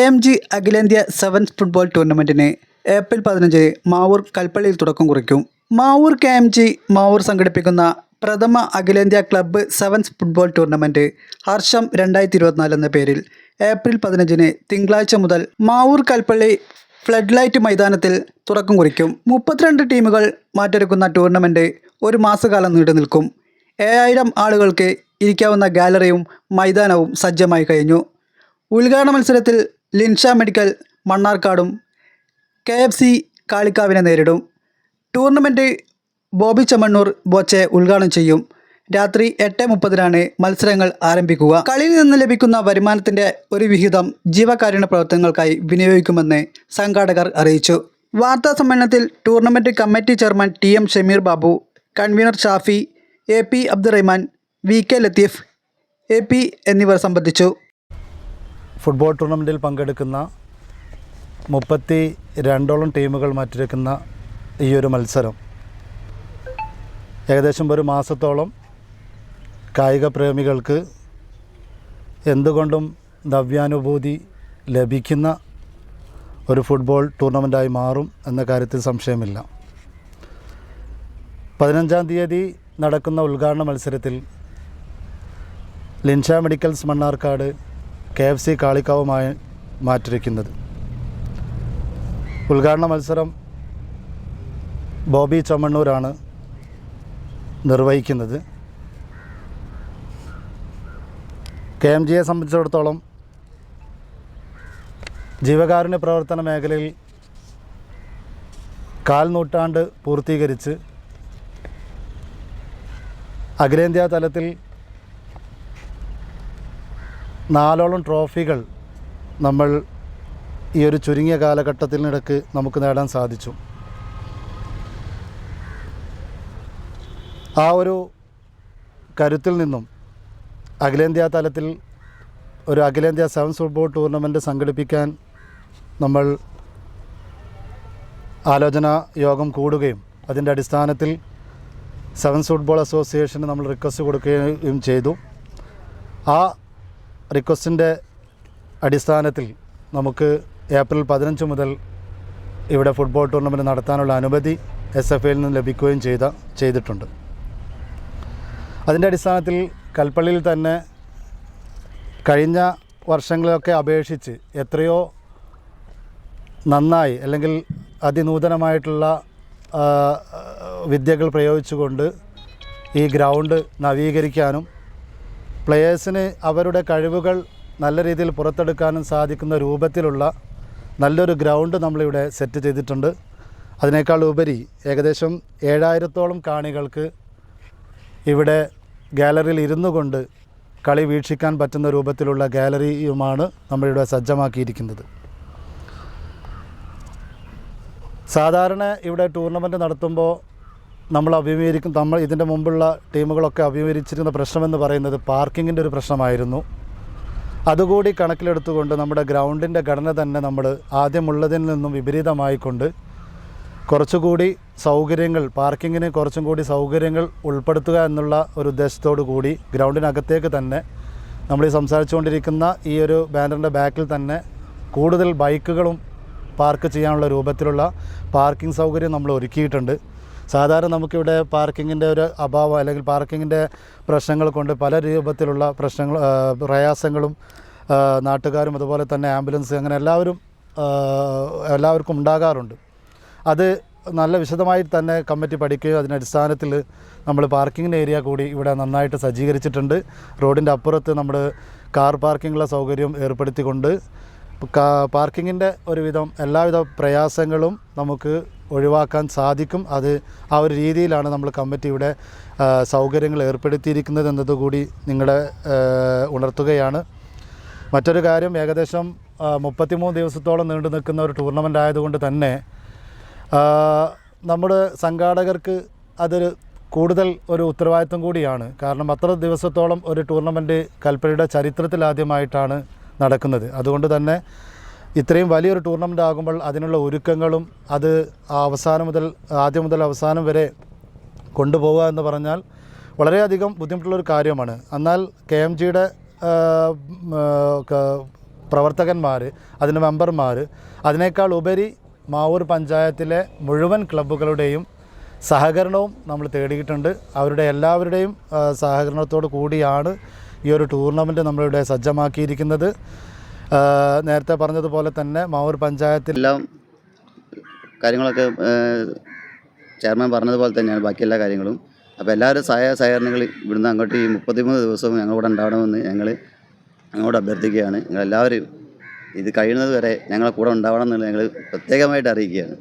M G അഖിലേന്ത്യാ sevens football ടൂർണമെന്റിന് April പതിനഞ്ചിന് മാവൂർ കൽപ്പള്ളിയിൽ തുടക്കം കുറിക്കും. Mavoor K M G Mavoor സംഘടിപ്പിക്കുന്ന പ്രഥമ അഖിലേന്ത്യാ club sevens football tournament Harsham രണ്ടായിരത്തി ഇരുപത്തിനാല് എന്ന പേരിൽ ഏപ്രിൽ പതിനഞ്ചിന് തിങ്കളാഴ്ച മുതൽ മാവൂർ കൽപ്പള്ളി ഫ്ലഡ് ലൈറ്റ് മൈതാനത്തിൽ തുടക്കം കുറിക്കും. മുപ്പത്തിരണ്ട് ടീമുകൾ മാറ്റൊരുക്കുന്ന ടൂർണമെന്റ് ഒരു മാസകാലം നീണ്ടു നിൽക്കും. ഏഴായിരം ആളുകൾക്ക് ഇരിക്കാവുന്ന ഗാലറിയും മൈതാനവും സജ്ജമായി കഴിഞ്ഞു. ഉദ്ഘാടന മത്സരത്തിൽ ലിൻഷ മെഡിക്കൽ മണ്ണാർക്കാടും കെ എഫ് സി കാളിക്കാവിനെ നേരിടും. ടൂർണമെന്റ് ബോബി ചമ്മണ്ണൂർ ബോച്ചെ ഉദ്ഘാടനം ചെയ്യും. രാത്രി എട്ട് മുപ്പതിനാണ് മത്സരങ്ങൾ ആരംഭിക്കുക. കളിയിൽ നിന്ന് ലഭിക്കുന്ന വരുമാനത്തിന്റെ ഒരു വിഹിതം ജീവകാരുണ്യ പ്രവർത്തനങ്ങൾക്കായി വിനിയോഗിക്കുമെന്ന് സംഘാടകർ അറിയിച്ചു. വാർത്താ സമ്മേളനത്തിൽ tournament committee chairman T M Shameer Babu convener Shafi A P Abdurahman V K Latheef A P എന്നിവർ സംബന്ധിച്ചു. ഫുട്ബോൾ ടൂർണമെന്റിൽ പങ്കെടുക്കുന്ന മുപ്പത്തി രണ്ടോളം ടീമുകൾ മാറ്റിരിക്കുന്ന ഈ ഒരു മത്സരം. ഏകദേശം ഒരു മാസത്തോളം കായിക പ്രേമികൾക്ക് എന്തുകൊണ്ടും നവ്യാനുഭൂതി ലഭിക്കുന്ന ഒരു ഫുട്ബോൾ ടൂർണമെന്റായി മാറും എന്ന കാര്യത്തിൽ സംശയമില്ല. പതിനഞ്ചാം തീയതി നടക്കുന്ന ഉദ്ഘാടന മത്സരത്തിൽ Linsha medicals Mannarkkad K F C കാളിക്കാവുമായി മാറ്റിരിക്കുന്നത്. ഉദ്ഘാടന മത്സരം ബോബി ചമ്മണ്ണൂരാണ് നിർവഹിക്കുന്നത്. കെ എം ജിയെ സംബന്ധിച്ചിടത്തോളം ജീവകാരുണ്യ പ്രവർത്തന മേഖലയിൽ കാൽ നൂറ്റാണ്ട് പൂർത്തീകരിച്ച് അഖിലേന്ത്യാ തലത്തിൽ നാലോളം ട്രോഫികൾ നമ്മൾ ഈ ഒരു ചുരുങ്ങിയ കാലഘട്ടത്തിനിടക്ക് നമുക്ക് നേടാൻ സാധിച്ചു. ആ ഒരു കരുത്തിൽ നിന്നും അഖിലേന്ത്യാ തലത്തിൽ ഒരു അഖിലേന്ത്യാ സെവൻസ് ഫുട്ബോൾ ടൂർണമെന്റ് സംഘടിപ്പിക്കാൻ നമ്മൾ ആലോചന യോഗം കൂടുകയും അതിന്റെ അടിസ്ഥാനത്തിൽ സെവൻസ് ഫുട്ബോൾ അസോസിയേഷന് നമ്മൾ റിക്വസ്റ്റ് കൊടുക്കുകയും ചെയ്തു. ആ റിക്വസ്റ്റിന്റെ അടിസ്ഥാനത്തിൽ നമുക്ക് ഏപ്രിൽ പതിനഞ്ച് മുതൽ ഇവിടെ ഫുട്ബോൾ ടൂർണമെന്റ് നടത്താനുള്ള അനുമതി എസ് എഫ് ഐയിൽ നിന്ന് ലഭിക്കുകയും ചെയ്ത ചെയ്തിട്ടുണ്ട്. അതിന്റെ അടിസ്ഥാനത്തിൽ കൽപ്പള്ളിയിൽ തന്നെ കഴിഞ്ഞ വർഷങ്ങളൊക്കെ അപേക്ഷിച്ച് എത്രയോ നന്നായി അല്ലെങ്കിൽ അതിനൂതനമായിട്ടുള്ള വിദ്യകൾ പ്രയോഗിച്ചുകൊണ്ട് ഈ ഗ്രൗണ്ട് നവീകരിക്കാനും പ്ലെയേഴ്സിന് അവരുടെ കഴിവുകൾ നല്ല രീതിയിൽ പുറത്തെടുക്കാനും സാധിക്കുന്ന രൂപത്തിലുള്ള നല്ലൊരു ഗ്രൗണ്ട് നമ്മളിവിടെ സെറ്റ് ചെയ്തിട്ടുണ്ട്. അതിനേക്കാൾ ഉപരി ഏകദേശം ഏഴായിരത്തോളം കാണികൾക്ക് ഇവിടെ ഗാലറിയിൽ ഇരുന്നു കൊണ്ട് കളി വീക്ഷിക്കാൻ പറ്റുന്ന രൂപത്തിലുള്ള ഗാലറിയുമാണ് നമ്മളിവിടെ സജ്ജമാക്കിയിരിക്കുന്നത്. സാധാരണ ഇവിടെ ടൂർണമെന്റ് നടത്തുമ്പോൾ നമ്മൾ അഭിമുഖീകരിക്കും നമ്മൾ ഇതിന്റെ മുമ്പുള്ള ടീമുകളൊക്കെ അഭിമുഖീകരിച്ചിരുന്ന പ്രശ്നമെന്ന് പറയുന്നത് പാർക്കിങ്ങിന്റെ ഒരു പ്രശ്നമായിരുന്നു. അതുകൂടി കണക്കിലെടുത്തുകൊണ്ട് നമ്മുടെ ഗ്രൗണ്ടിന്റെ ഘടന തന്നെ നമ്മൾ ആദ്യമുള്ളതിൽ നിന്നും വിപരീതമായിക്കൊണ്ട് കുറച്ചുകൂടി സൗകര്യങ്ങൾ പാർക്കിങ്ങിന് കുറച്ചും കൂടി സൗകര്യങ്ങൾ ഉൾപ്പെടുത്തുക എന്നുള്ള ഒരു ഉദ്ദേശത്തോടു കൂടി ഗ്രൗണ്ടിനകത്തേക്ക് തന്നെ നമ്മൾ ഈ സംസാരിച്ചുകൊണ്ടിരിക്കുന്ന ഈ ഒരു ബാനറിന്റെ ബാക്കിൽ തന്നെ കൂടുതൽ ബൈക്കുകളും പാർക്ക് ചെയ്യാനുള്ള രൂപത്തിലുള്ള പാർക്കിംഗ് സൗകര്യം നമ്മൾ ഒരുക്കിയിട്ടുണ്ട്. സാധാരണ നമുക്കിവിടെ പാർക്കിങ്ങിന്റെ ഒരു അഭാവം അല്ലെങ്കിൽ പാർക്കിങ്ങിന്റെ പ്രശ്നങ്ങൾ കൊണ്ട് പല രൂപത്തിലുള്ള പ്രശ്നങ്ങൾ പ്രയാസങ്ങളും നാട്ടുകാരും അതുപോലെ തന്നെ ആംബുലൻസ് അങ്ങനെ എല്ലാവരും എല്ലാവർക്കും ഉണ്ടാകാറുണ്ട്. അത് നല്ല വിശദമായി തന്നെ കമ്മിറ്റി പഠിക്കുകയും അതിന്റെ അടിസ്ഥാനത്തിൽ നമ്മൾ പാർക്കിങ്ങിന്റെ ഏരിയ കൂടി ഇവിടെ നന്നായിട്ട് സജ്ജീകരിച്ചിട്ടുണ്ട്. റോഡിന്റെ അപ്പുറത്ത് നമ്മൾ കാർ പാർക്കിങ്ങുള്ള സൗകര്യം ഏർപ്പെടുത്തിക്കൊണ്ട് പാർക്കിങ്ങിന്റെ ഒരുവിധം എല്ലാവിധ പ്രയാസങ്ങളും നമുക്ക് ഒഴിവാക്കാൻ സാധിക്കും. അത് ആ ഒരു രീതിയിലാണ് നമ്മൾ കമ്മിറ്റി ഇവിടെ ആ, സൗകര്യങ്ങൾ ഏർപ്പെടുത്തിയിരിക്കുന്നത് എന്നതുകൂടി നിങ്ങളെ ഉണർത്തുകയാണ്. മറ്റൊരു കാര്യം ഏകദേശം മുപ്പത്തിമൂന്ന് ദിവസത്തോളം നീണ്ടു നിൽക്കുന്ന ഒരു ടൂർണമെന്റ് ആയതുകൊണ്ട് തന്നെ നമ്മുടെ സംഘാടകർക്ക് അതൊരു കൂടുതൽ ഒരു ഉത്തരവാദിത്വം കൂടിയാണ്. കാരണം അത്ര ദിവസത്തോളം ഒരു ടൂർണമെന്റ് കൽപ്പനയുടെ ചരിത്രത്തിൽ ആദ്യമായിട്ടാണ് നടക്കുന്നത്. അതുകൊണ്ട് തന്നെ ഇത്രയും വലിയൊരു ടൂർണമെന്റ് ആകുമ്പോൾ അതിനുള്ള ഒരുക്കങ്ങളും അത് അവസാനം മുതൽ ആദ്യം മുതൽ അവസാനം വരെ കൊണ്ടുപോവുക എന്ന് പറഞ്ഞാൽ വളരെയധികം ബുദ്ധിമുട്ടുള്ളൊരു കാര്യമാണ്. എന്നാൽ കെ എം ജിയുടെ പ്രവർത്തകന്മാർ അതിന്റെ മെമ്പർമാർ അതിനേക്കാൾ ഉപരി മാവൂർ പഞ്ചായത്തിലെ മുഴുവൻ ക്ലബ്ബുകളുടെയും സഹകരണവും നമ്മൾ തേടിയിട്ടുണ്ട്. അവരുടെ എല്ലാവരുടെയും സഹകരണത്തോടു കൂടിയാണ് ഈ ഒരു ടൂർണമെന്റ് നമ്മളിവിടെ സജ്ജമാക്കിയിരിക്കുന്നത്. നേരത്തെ പറഞ്ഞതുപോലെ തന്നെ മാവൂർ പഞ്ചായത്തിൽ എല്ലാം കാര്യങ്ങളൊക്കെ ചെയർമാൻ പറഞ്ഞതുപോലെ തന്നെയാണ് ബാക്കി എല്ലാ കാര്യങ്ങളും. അപ്പോൾ എല്ലാവരും സഹായ സഹകരണങ്ങൾ ഇവിടുന്ന് അങ്ങോട്ട് ഈ മുപ്പത്തിമൂന്ന് ദിവസവും ഞങ്ങളിവിടെ ഉണ്ടാവണമെന്ന് ഞങ്ങൾ ഞങ്ങളോട് അഭ്യർത്ഥിക്കുകയാണ്. ഞങ്ങളെല്ലാവരും ഇത് കഴിയുന്നത് വരെ ഞങ്ങളെ കൂടെ ഉണ്ടാവണം എന്നുള്ളത് ഞങ്ങൾ പ്രത്യേകമായിട്ട് അറിയിക്കുകയാണ്.